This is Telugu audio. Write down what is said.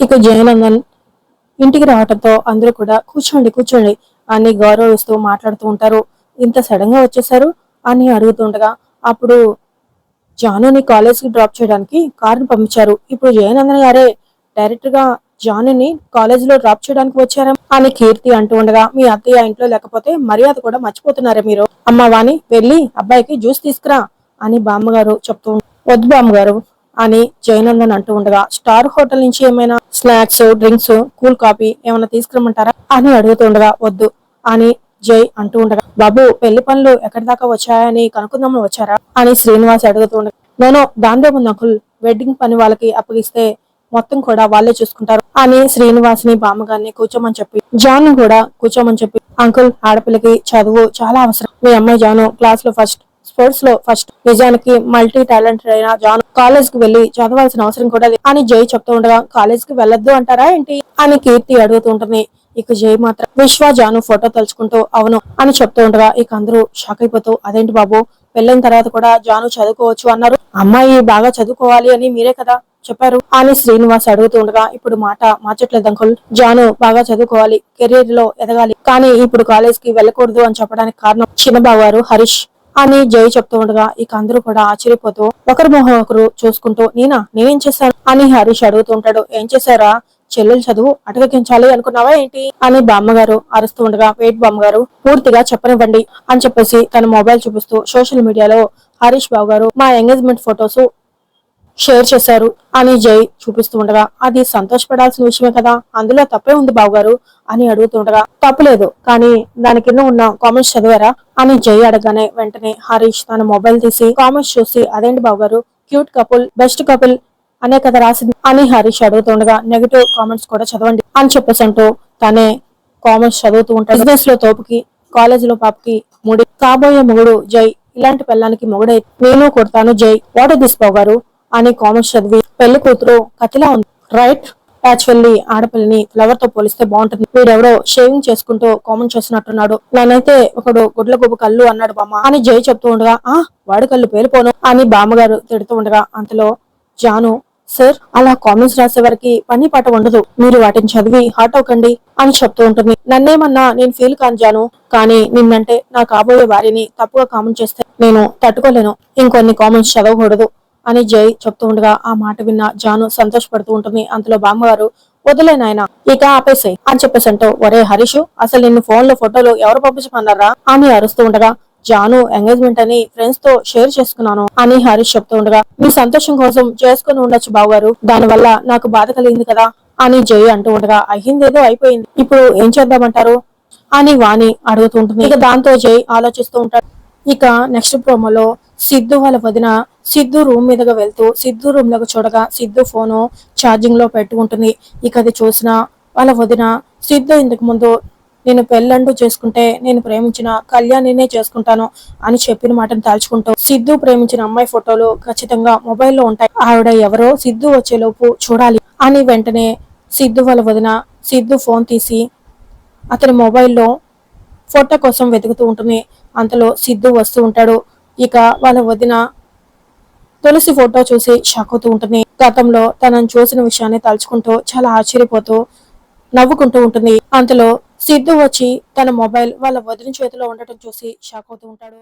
ఇక జయనందన్ ఇంటికి రావడంతో అందరూ కూడా కూర్చోండి కూర్చోండి అని గౌరవిస్తూ మాట్లాడుతూ ఉంటారు. ఇంత సడన్గా వచ్చేసారు అని అడుగుతుండగా అప్పుడు జానుని కాలేజ్కి డ్రాప్ చేయడానికి కారుని పంపించారు. ఇప్పుడు జయనందన్ గారే డైరెక్ట్గా జానుని కాలేజ్లో డ్రాప్ చేయడానికి వచ్చారా అని కీర్తి అంటూ ఉండగా మీ అత్తయ్య ఇంట్లో లేకపోతే మర్యాద కూడా మర్చిపోతున్నారా మీరు. అమ్మ వాణి వెళ్ళి అబ్బాయికి జ్యూస్ తీసుకురా అని బామ్మగారు చెప్తూ వద్దు బామ్మగారు. అని జయనందన్ అంటూ ఉండగా స్టార్ హోటల్ నుంచి ఏమైనా స్నాక్స్ డ్రింక్స్ కూల్ కాఫీ ఏమైనా తీసుకురమ్మంటారా? అని అడుగుతుండగా వద్దు అని జై అంటూ ఉండగా బాబు పెళ్ళి పనులు ఎక్కడి దాకా వచ్చాయని కనుక్కుందామని వచ్చారా? అని శ్రీనివాస్ అడుగుతుండగా నేను దాంతో ఉంది అంకుల్. వెడ్డింగ్ పని వాళ్ళకి అప్పగిస్తే మొత్తం కూడా వాళ్ళే చూసుకుంటారు అని శ్రీనివాస్ని బామ్మగారిని కూర్చోమని చెప్పి జాను కూడా కూర్చోమని చెప్పి అంకుల్ ఆడపిల్లకి చదువు చాలా అవసరం. మీ అమ్మాయి జాను క్లాస్లో ఫస్ట్ స్పోర్ట్స్లో ఫస్ట్. నిజానికి మల్టీ టాలెంటెడ్ అయిన జాన్ కాలేజ్కి వెళ్ళి చదవాల్సిన అవసరం కూడా లేదు. అని జై చెప్తూ ఉండగా కాలేజ్కి వెళ్ళొద్దు అంటారా ఏంటి? అని కీర్తి అడుగుతూ ఉంటుంది. ఇక జై మాత్రం విశ్వ జాను ఫోటో తలుచుకుంటూ అవును అని చెప్తూ ఉండగా ఇక అందరూ షాక్ అయిపోతూ అదేంటి బాబు పెళ్ళైన తర్వాత కూడా జాను చదువుకోవచ్చు అన్నారు. అమ్మాయి బాగా చదువుకోవాలి అని మీరే కదా చెప్పారు అని శ్రీనివాస్ అడుగుతూ ఉండగా ఇప్పుడు మాట మార్చట్లేదు అంకుల్. జాను బాగా చదువుకోవాలి కెరీర్లో ఎదగాలి. కానీ ఇప్పుడు కాలేజ్కి వెళ్ళకూడదు అని చెప్పడానికి కారణం చిన్నబాబు గారు హరీష్. అని జై చెప్తూ ఉండగా ఇక అందరూ కూడా ఆశ్చర్యపోతూ ఒకరి మొహం ఒకరు చూసుకుంటూ నేనా నేనేం చేశాను? అని హరీష్ అడుగుతూ ఉంటాడు. ఏం చేశారా చెల్లెలు చదువు అటకెక్కించాలి అనుకున్నావా ఏంటి? అని బామ్మగారు అరుస్తూ ఉండగా వెయిట్ బామ్మగారు పూర్తిగా చెప్పనివ్వండి అని చెప్పేసి తన మొబైల్ చూపిస్తూ సోషల్ మీడియాలో హరీష్ బాబు గారు మా ఎంగేజ్మెంట్ ఫొటోస్ షేర్ చేశారు అని జై చూపిస్తూ ఉండగా అది సంతోషపడాల్సిన విషయమే కదా అందులో తప్పే ఉంది బావగారు అని అడుగుతుండగా తప్పులేదు కానీ దాని కింద ఉన్న కామెంట్స్ చదివారా? అని జై అడగానే వెంటనే హరీష్ తన మొబైల్ తీసి కామెంట్స్ చూసి అదేంటి బావగారు క్యూట్ కపుల్ బెస్ట్ కపుల్ అనే కథ రాసింది అని హరీష్ అడుగుతుండగా నెగటివ్ కామెంట్స్ కూడా చదవండి అని చెప్పేసి అంటూ తనే కామెంట్స్ చదువుతూ ఉంటాడు. బిజినెస్లో తోపుకి కాలేజ్లో పాపకి ముడి కాబోయే మొగుడు జై ఇలాంటి పిల్లానికి మొగుడై నేను కొడతాను జై వాట్ దిస్ బావగారు? అని కామెంట్స్ చదివి పెళ్ళి కూతురు కతిలా ఉంది. రైట్? యాక్చువల్లీ ఆడపిల్లని ఫ్లవర్తో పోలిస్తే బాగుంటుంది. వీడెవరో షేవింగ్ చేసుకుంటూ కామెంట్ చేస్తున్నట్టున్నాడు. నేనైతే ఒకడు గుడ్ల గుబు కళ్ళు అన్నాడు బామ్మ. అని జై చెప్తూ ఉండగా ఆ వాడి కళ్ళు పేలిపోను అని బామ్మగారు తిడుతూ ఉండగా అంతలో జాను సార్ అలా కామెంట్స్ రాసే వారికి పని పాట ఉండదు. మీరు వాటిని చదివి హార్ట్ అవ్వకండి అని చెప్తూ ఉంటుంది. నన్నేమన్నా నేను ఫీల్ కాను కానీ నిన్నంటే నా కాబోయే వారిని తప్పుగా కామెంట్ చేస్తే నేను తట్టుకోలేను. ఇంకొన్ని కామెంట్స్ చదవకూడదు. అని జై చెప్తూ ఉండగా ఆ మాట విన్న జాను సంతోషపడుతూ ఉంటుంది. అంతలో బామ్మగారు వదిలే నాయన ఇక ఆపేసాయి అని చెప్పేసి అంటూ ఒరే హరీష్ అసలు నిన్ను ఫోన్లో ఫోటోలు ఎవరు పంపించమన్నారా? అని అరుస్తూ ఉండగా జాను ఎంగేజ్మెంట్ అని ఫ్రెండ్స్తో షేర్ చేసుకున్నాను అని హరీష్ చెప్తూ ఉండగా మీ సంతోషం కోసం చేసుకుని ఉండొచ్చు బావగారు దాని వల్ల నాకు బాధ కలిగింది కదా అని జై అంటూ ఉండగా అయ్యిందేదో అయిపోయింది ఇప్పుడు ఏం చేద్దామంటారు? అని వాణి అడుగుతూ ఉంటుంది. ఇక దాంతో జై ఆలోచిస్తూ ఉంటాడు. ఇక నెక్స్ట్ ప్రోమోలో సిద్ధు వాళ్ళ వదిన సిద్ధు రూమ్ మీదగా వెళ్తూ సిద్ధు రూమ్లోకి చూడగా సిద్ధు ఫోను ఛార్జింగ్లో పెట్టుకుంటుంది. ఇక అది చూసిన వాళ్ళ వదిన సిద్ధు ఇంతకు ముందు నేను పెళ్ళంటూ చేసుకుంటే నేను ప్రేమించిన కళ్యాణినే చేసుకుంటాను అని చెప్పిన మాటను దాల్చుకుంటూ సిద్ధు ప్రేమించిన అమ్మాయి ఫోటోలు ఖచ్చితంగా మొబైల్లో ఉంటాయి. ఆవిడ ఎవరో సిద్ధు వచ్చేలోపు చూడాలి అని వెంటనే సిద్ధు వాళ్ళ వదిన సిద్ధు ఫోన్ తీసి అతని మొబైల్లో ఫోటో కోసం వెతుకుతూ ఉంటుంది. అంతలో సిద్ధు వస్తూ ఉంటాడు. ఇక వాళ్ళ వదిన తులసి ఫోటో చూసి షాక్ అవుతూ ఉంటుంది. గతంలో తనను చూసిన విషయాన్ని తలుచుకుంటూ చాలా ఆశ్చర్యపోతూ నవ్వుకుంటూ ఉంటుంది. అంతలో సిద్ధు వచ్చి తన మొబైల్ వాళ్ళ వదిన చేతిలో ఉండటం చూసి షాక్ అవుతూ ఉంటాడు.